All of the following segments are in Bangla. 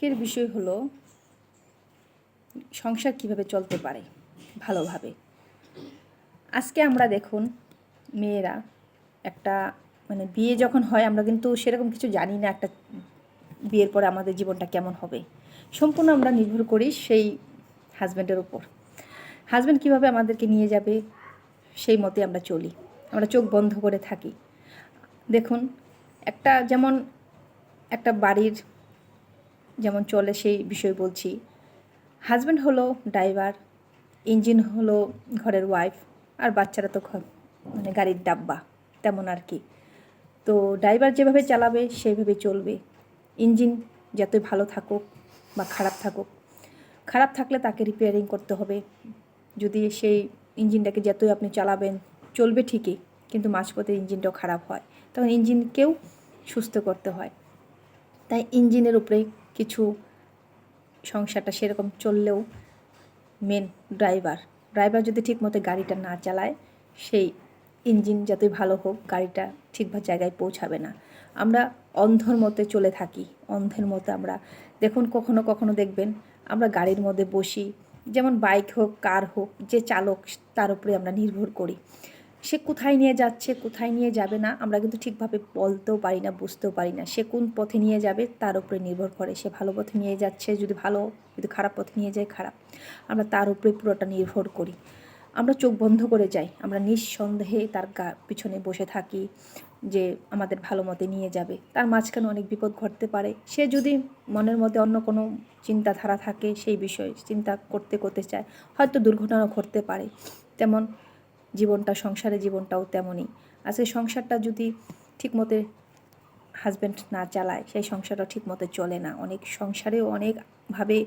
আজকের বিষয় হলো সংসার কীভাবে চলতে পারে ভালোভাবে। আজকে আমরা দেখুন মেয়েরা একটা মানে বিয়ে যখন হয় আমরা কিন্তু সেরকম কিছু জানি না একটা বিয়ের পরে আমাদের জীবনটা কেমন হবে। সম্পূর্ণ আমরা নির্ভর করি সেই হাজব্যান্ডের উপর। হাজব্যান্ড কীভাবে আমাদেরকে নিয়ে যাবে সেই মতে আমরা চলি। আমরা চোখ বন্ধ করে থাকি। দেখুন একটা যেমন একটা বাড়ির যেমন চলে সেই বিষয় বলছি। হাজব্যান্ড হলো ড্রাইভার ইঞ্জিন হলো ঘরের ওয়াইফ আর বাচ্চারা তো মানে গাড়ির ডাব্বা, তেমন আর কি। তো ড্রাইভার যেভাবে চালাবে, সেইভাবে চলবে। ইঞ্জিন যতই ভালো থাকুক বা খারাপ থাকুক, খারাপ থাকলে তাকে রিপেয়ারিং করতে হবে। যদি সেই ইঞ্জিনটাকে যতই আপনি চালাবেন, চলবে ঠিকই, কিন্তু মাঝপথে ইঞ্জিনটাও খারাপ হয়। তখন ইঞ্জিনকেও সুস্থ করতে হয়। তাই ইঞ্জিনের উপরে কিছু সংসারটা সেরকম চললেও মেন ড্রাইভার ড্রাইভার যদি ঠিকমতো গাড়িটা না চালায়, সেই ইঞ্জিন যতই ভালো হোক গাড়িটা ঠিকভাবে জায়গায় পৌঁছাবে না। আমরা অন্ধর মতে চলে থাকি, অন্ধের মতো আমরা, দেখুন কখনো কখনো দেখবেন আমরা গাড়ির মধ্যে বসি, যেমন বাইক হোক কার হোক, যে চালক, তার উপরে আমরা নির্ভর করি। সে কোথায় নিয়ে যাচ্ছে, কোথায় নিয়ে যাবে না, আমরা কিন্তু ঠিকভাবে বলতেও পারি না, বুঝতেও পারি না। সে কোন পথে নিয়ে যাবে তার উপরে নির্ভর করে। সে ভালো পথে নিয়ে যাচ্ছে, যদি ভালো, যদি খারাপ পথে নিয়ে যায়, খারাপ। আমরা তার উপরে পুরোটা নির্ভর করি। আমরা চোখ বন্ধ করে যাই। আমরা নিঃসন্দেহে তার গা পিছনে বসে থাকি যে আমাদের ভালো মতে নিয়ে যাবে। তার মাঝখানে অনেক বিপদ ঘটতে পারে। সে যদি মনের মধ্যে অন্য কোনো চিন্তাধারা থাকে, সেই বিষয়ে চিন্তা করতে করতে চায়, হয়তো দুর্ঘটনা ঘটতে পারে। তেমন জীবনটা সংসারের জীবনটাও তেমনই। আজকে সংসারটা যদি ঠিকমতো হাজব্যান্ড না চালায়, সেই সংসারটা ঠিকমতো চলে না। অনেক সংসারেও অনেকভাবে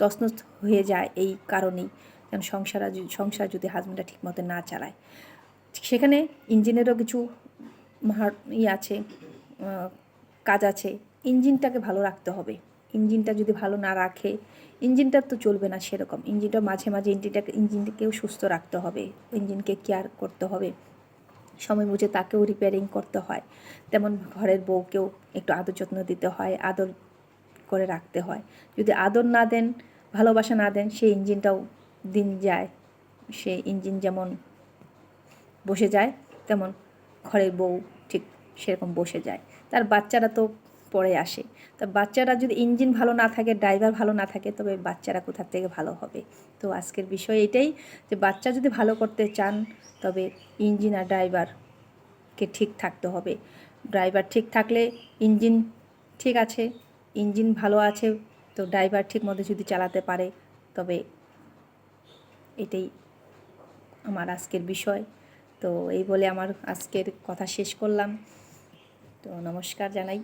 তছনছ হয়ে যায় এই কারণেই। যেমন সংসার সংসার যদি হাজব্যান্ডটা ঠিকমতো না চালায়। সেখানে ইঞ্জিনেরও কিছু ই আছে কাজ আছে। ইঞ্জিনটাকে ভালো রাখতে হবে। ইঞ্জিনটা যদি ভালো না রাখে, ইঞ্জিনটা তো চলবে না সেরকম। ইঞ্জিনটা মাঝে মাঝে ইঞ্জিনটাকে ইঞ্জিনটাকেও সুস্থ রাখতে হবে, ইঞ্জিনকে কেয়ার করতে হবে। সময় বুঝে তাকেও রিপেয়ারিং করতে হয়। তেমন ঘরের বউকেও একটু আদর যত্ন দিতে হয়, আদর করে রাখতে হয়। যদি আদর না দেন, ভালোবাসা না দেন, সেই ইঞ্জিনটাও দিন যায়। সে ইঞ্জিন যেমন বসে যায়, তেমন ঘরের বউ ঠিক সেরকম বসে যায়। তার বাচ্চারা তো পরে আসে। তা বাচ্চারা যদি ইঞ্জিন ভালো না থাকে, ড্রাইভার ভালো না থাকে, তবে বাচ্চারা কোথার থেকে ভালো হবে? তো আজকের বিষয় এটাই যে বাচ্চা যদি ভালো করতে চান, তবে ইঞ্জিন আর ড্রাইভারকে ঠিক থাকতে হবে। ড্রাইভার ঠিক থাকলে ইঞ্জিন ঠিক আছে, ইঞ্জিন ভালো আছে, তো ড্রাইভার ঠিক মতো যদি চালাতে পারে, তবে এটাই আমার আজকের বিষয়। তো এই বলে আমার আজকের কথা শেষ করলাম। তো নমস্কার জানাই।